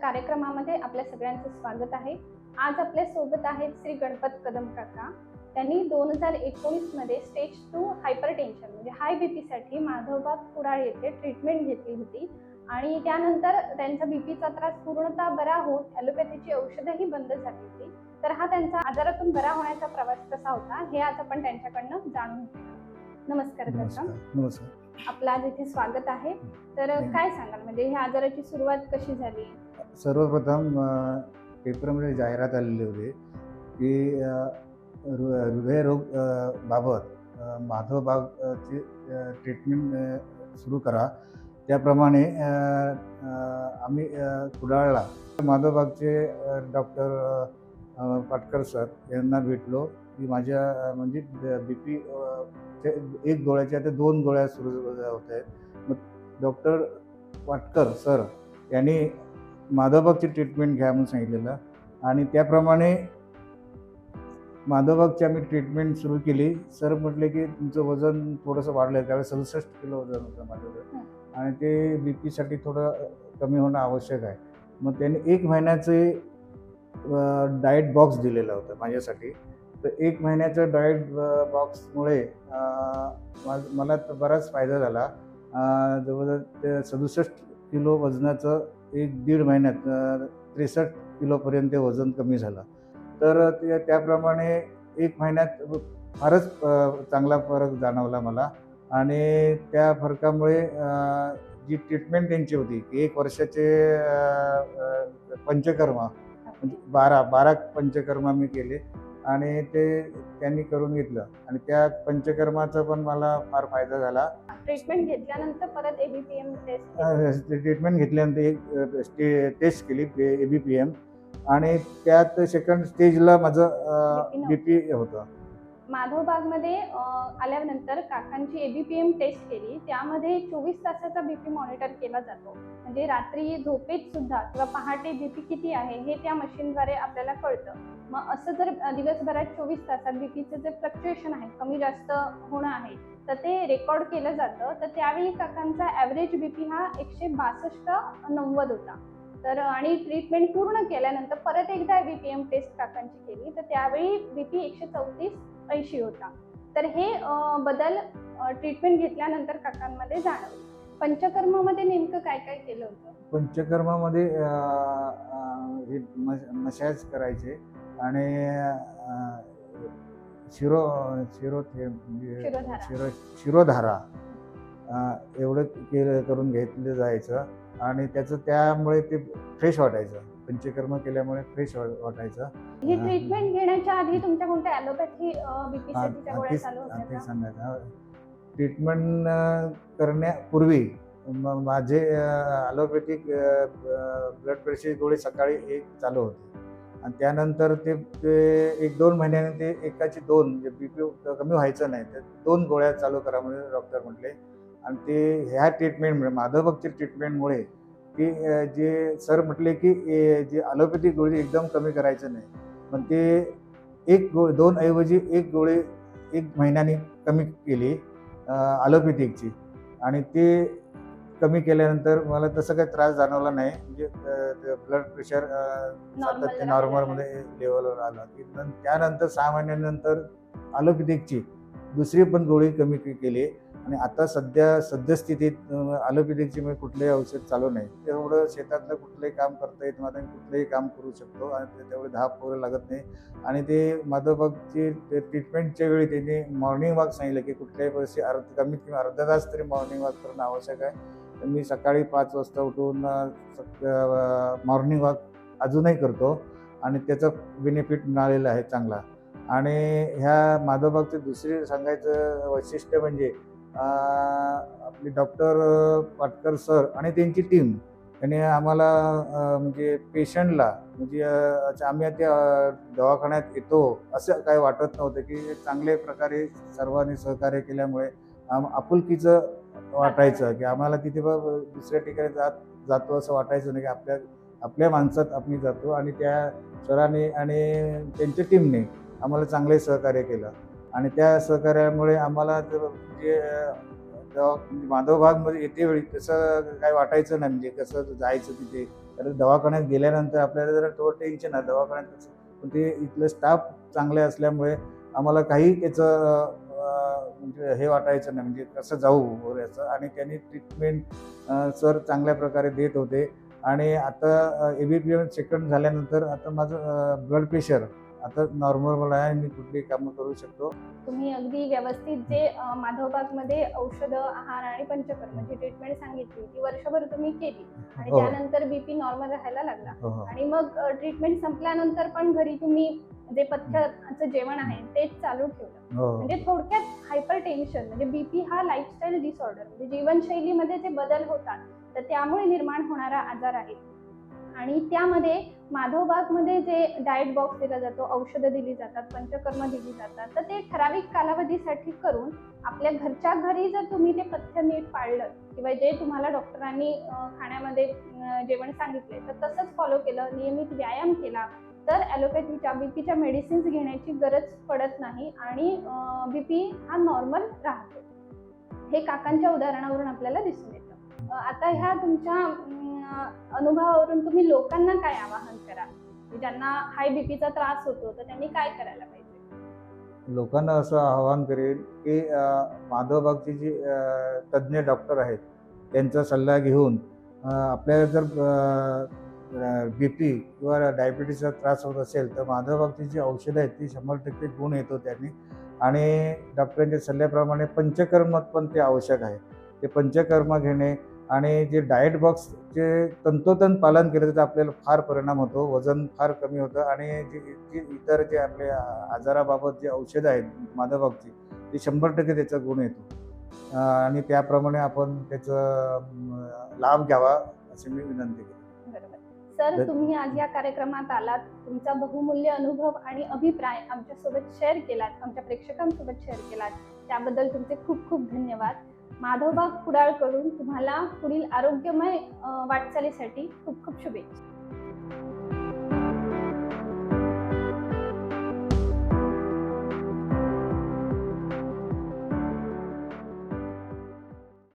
कार्यक्रमामध्ये आपल्या सगळ्यांचं स्वागत आहे. आज आपल्यासोबत आहेत श्री गणपत कदम काका. त्यांनी दोन हजार एकोणीसमध्ये स्टेज टू हायपर टेन्शन म्हणजे हाय बीपी साठी माधवबाग कुडाळ येथे ट्रीटमेंट घेतली होती. आणि त्यानंतर त्यांचा बीपीचा त्रास पूर्णतः बरा होऊन ॲलोपॅथीची औषधही बंद झाली होती. तर हा त्यांचा आजारातून बरा होण्याचा प्रवास कसा होता हे आज आपण त्यांच्याकडनं जाणून घेऊ. नमस्कार काका. नमस्कार. नमस्कार. आपलं आज इथे स्वागत आहे. तर काय सांगाल? म्हणजे ह्या आजाराची सुरुवात कशी झाली? सर्वप्रथम पेपरमध्ये जाहिरात आलेली होती की हृ- हृदयरोग बाबत माधव बागची ट्रीटमेंट सुरू करा. त्याप्रमाणे आम्ही कुडाळला. माधवबागचे डॉक्टर पाटकर सर यांना भेटलो. की माझ्या म्हणजे बी पी एक गोळ्याच्या आता दोन गोळ्या सुरू होत आहेत मग डॉक्टर पाटकर सर यांनी माधवबागची ट्रीटमेंट घ्या म्हणून सांगितलेलं. आणि त्याप्रमाणे माधवबागची आम्ही ट्रीटमेंट सुरू केली. सर म्हटले की तुमचं वजन थोडंसं वाढलं आहे त्यावेळेस सदुसष्ट किलो वजन होतं माझं आणि ते बी पीसाठी थोडं कमी होणं आवश्यक आहे. मग त्यांनी एक महिन्याचे डाएट बॉक्स दिलेलं होतं माझ्यासाठी. तर एक महिन्याचं डाएट बॉक्समुळे मला तर बराच फायदा झाला. जवळजवळ ते सदुसष्ट किलो वजनाचं एक दीड महिन्यात त्रेसष्ट किलोपर्यंत वजन कमी झालं. तर ते त्याप्रमाणे एक महिन्यात फारच चांगला फरक जाणवला मला. आणि त्या फरकामुळे जी ट्रीटमेंट त्यांची होती एक वर्षाचे पंचकर्मा म्हणजे बारा बारा पंचकर्मा मी केले. आणि ते त्यांनी करून घेतलं. आणि त्या पंचकर्माचा पण मला फार फायदा झाला. ट्रीटमेंट घेतल्यानंतर परत एबीपीएम टेस्ट ट्रीटमेंट घेतल्यानंतर एक स्टे टेस्ट केली ए बी पी एम आणि त्यात सेकंड स्टेजला माझं बी पी होतं. माधवबागमध्ये आल्यानंतर काकांची A B P M test केली. त्यामध्ये चोवीस तासाचा बी पी मॉनिटर केला जातो. म्हणजे रात्री झोपेत सुद्धा किंवा पहाटे बी पी किती आहे हे त्या मशीनद्वारे आपल्याला कळतं. मग असं जर दिवसभरात चोवीस तासात बी पीचं जे फ्लक्च्युएशन आहे कमी जास्त होणं आहे तर ते रेकॉर्ड केलं जातं. तर त्यावेळी काकांचा ॲव्हरेज बी पी हा एकशे बासष्ट नव्वद होता. तर आणि ट्रीटमेंट पूर्ण केल्यानंतर परत एकदा बी पी एम टेस्ट काकांची केली. तर त्यावेळी बी पी एकशे चौतीस ऐंशी होता. तर हे बदल ट्रीटमेंट घेतल्यानंतर काकांमध्ये जाणवले. पंचकर्मामध्ये नेमकं काय काय केलं होतं? पंचकर्मामध्ये हे मशाज करायचे आणि शिरो शिरो म्हणजे शिरोधारा. एवढं केलं करून घेतलं जायचं आणि त्याचं त्यामुळे ते फ्रेश वाटायचं पंचकर्म केल्यामुळे फ्रेश वाटायचं ही. ट्रीटमेंट घेण्याच्या आधी तुमच्या कोणत्या ॲलोपॅथी का? सांगायचं ट्रीटमेंट करण्यापूर्वी माझे ॲलोपॅथिक ब्लड प्रेशर गोळी सकाळी एक चालू होते आणि त्यानंतर ते ते एक दोन महिन्याने ते एकाची दोन म्हणजे बी पी कमी व्हायचं नाही तर दोन गोळ्या चालू करा म्हणून डॉक्टर म्हटले आणि ते ह्या ट्रीटमेंटमुळे माधवभक्ती ट्रीटमेंटमुळे अ, जे सर म्हटले की जे ॲलोपॅथिक गोळी एकदम कमी करायचं नाही. पण ते एक गोळी दोन ऐवजी एक गोळी एक महिन्याने कमी केली ॲलोपॅथिकची आणि ते कमी केल्यानंतर मला तसं काही त्रास जाणवला नाही. म्हणजे ब्लड प्रेशर सातत्य नॉर्मलमध्ये लेवलवर आलं. की त्यानंतर सहा महिन्यानंतर ॲलोपॅथिकची दुसरी पण गोळी कमी केली आणि आता सध्या सद्यस्थितीत ॲलोपॅथिकची मी म्हणजे कुठलंही औषध चालू नाही. तेवढं शेतातलं कुठलंही काम करता येत माझं कुठलंही काम करू शकतो आणि ते तेवढे दहा पोरं लागत नाही. आणि ते माधवबागची ट्रीटमेंटच्या वेळी त्यांनी मॉर्निंग वॉक सांगितलं की कुठल्याही परिस्थिती अर्ध कमीत कमी अर्धा तास तरी मॉर्निंग वॉक करणं आवश्यक आहे. तर मी सकाळी पाच वाजता उठून मॉर्निंग वॉक अजूनही करतो. आणि त्याचा बेनिफिट मिळालेला आहे चांगला. आणि ह्या माधवबागचं दुसरे सांगायचं वैशिष्ट्य म्हणजे आपली आपले डॉक्टर पाटकर सर आणि त्यांची टीम त्यांनी आम्हाला म्हणजे पेशंटला म्हणजे अच्छा, आम्ही त्या दवाखान्यात येतो असं काही वाटत नव्हतं की चांगल्या प्रकारे सर्वांनी सहकार्य केल्यामुळे आम आपुलकीचं वाटायचं की आम्हाला तिथे बघ दुसऱ्या ठिकाणी जात जातो असं वाटायचं नाही की आपल्या आपल्या माणसात आपण जातो आणि त्या सरांनी आणि त्यांच्या टीमने आम्हाला चांगले सहकार्य केलं. आणि त्या सहकार्यामुळे आम्हाला ते म्हणजे दवा माधव भागमध्ये येते वेळी तसं काय वाटायचं नाही. म्हणजे कसं जायचं तिथे. तर दवाखान्यात गेल्यानंतर आपल्याला जरा थोडं टेन्शन आहे. दवाखान्यात कसं पण ते इथलं स्टाफ चांगले असल्यामुळे आम्हाला काही त्याचं म्हणजे हे वाटायचं नाही. म्हणजे कसं जाऊ वगैरे असं. आणि त्यांनी ट्रीटमेंट सर चांगल्या प्रकारे देत होते. आणि आता A B P M second झाल्यानंतर आता माझं ब्लड प्रेशर आता नॉर्मल आहे आणि मी कुठली कामं करू शकतो. तुम्ही अगदी व्यवस्थित जे माधवबागमध्ये औषधं आहार आणि पंचकर्मची ट्रीटमेंट सांगितली ती वर्षभर तुम्ही केली आणि हो. त्यानंतर बीपी नॉर्मल राहायला लागला. हो हो. आणि मग ट्रीटमेंट संपल्यानंतर पण घरी तुम्ही जे पथ्याचं जेवण आहे तेच चालू ठेवलं. म्हणजे थोडक्यात हायपर टेन्शन म्हणजे बीपी हा लाईफस्टाईल डिसऑर्डर म्हणजे जीवनशैलीमध्ये जे बदल होतात तर त्यामुळे निर्माण होणारा आजार आहे. आणि त्यामध्ये माधवबागमध्ये जे डाएट बॉक्स दिला जातो औषधं दिली जातात पंचकर्म दिली जातात तर ते ठराविक कालावधीसाठी करून आपल्या घरच्या घरी जर तुम्ही ते पथ्य नीट पाळलं किंवा जे तुम्हाला डॉक्टरांनी खाण्यामध्ये जेवण सांगितले तर तसंच फॉलो केलं नियमित व्यायाम केला तर ॲलोपॅथीच्या बी पीच्या मेडिसिन्स घेण्याची गरज पडत नाही आणि बी पी हा नॉर्मल राहतो. हे काकांच्या उदाहरणावरून आपल्याला दिसून येतं. आता ह्या तुमच्या अनुभवावरून तुम्ही लोकांना काय आवाहन कराल ज्यांना हाय बीपीचा त्रास होतो तर त्यांनी काय करायला पाहिजे? लोकांना असं आवाहन करेल की माधवबागचे जे तज्ज्ञ डॉक्टर आहेत त्यांचा सल्ला घेऊन आपल्याला जर बी पी किंवा डायबिटीसचा त्रास होत असेल तर माधवबागची जी औषधं आहेत ती शंभर टक्के गुण येतो त्यांनी. आणि डॉक्टरांच्या सल्ल्याप्रमाणे पंचकर्म पण ते आवश्यक आहे. ते पंचकर्म घेणे आणि जे डाएट बॉक्सचे तंतोतंत पालन केलं तर आपल्याला फार परिणाम होतो वजन फार कमी होतं आणि जे जे इतर जे आपले आजाराबाबत जे औषधं आहेत माधवबागची ते शंभर टक्के त्याचा गुण येतो. आणि त्याप्रमाणे आपण त्याचं लाभ घ्यावा अशी मी विनंती बरोबर. सर तुम्ही आज या कार्यक्रमात आलात. तुमचा बहुमूल्य अनुभव आणि अभिप्राय आमच्यासोबत शेअर केलात आमच्या प्रेक्षकांसोबत शेअर केलात. त्याबद्दल तुमचे खूप खूप धन्यवाद. माधवबाग कुडाळकडून तुम्हाला पुढील आरोग्यमय वाटचालीसाठी खूप खूप शुभेच्छा.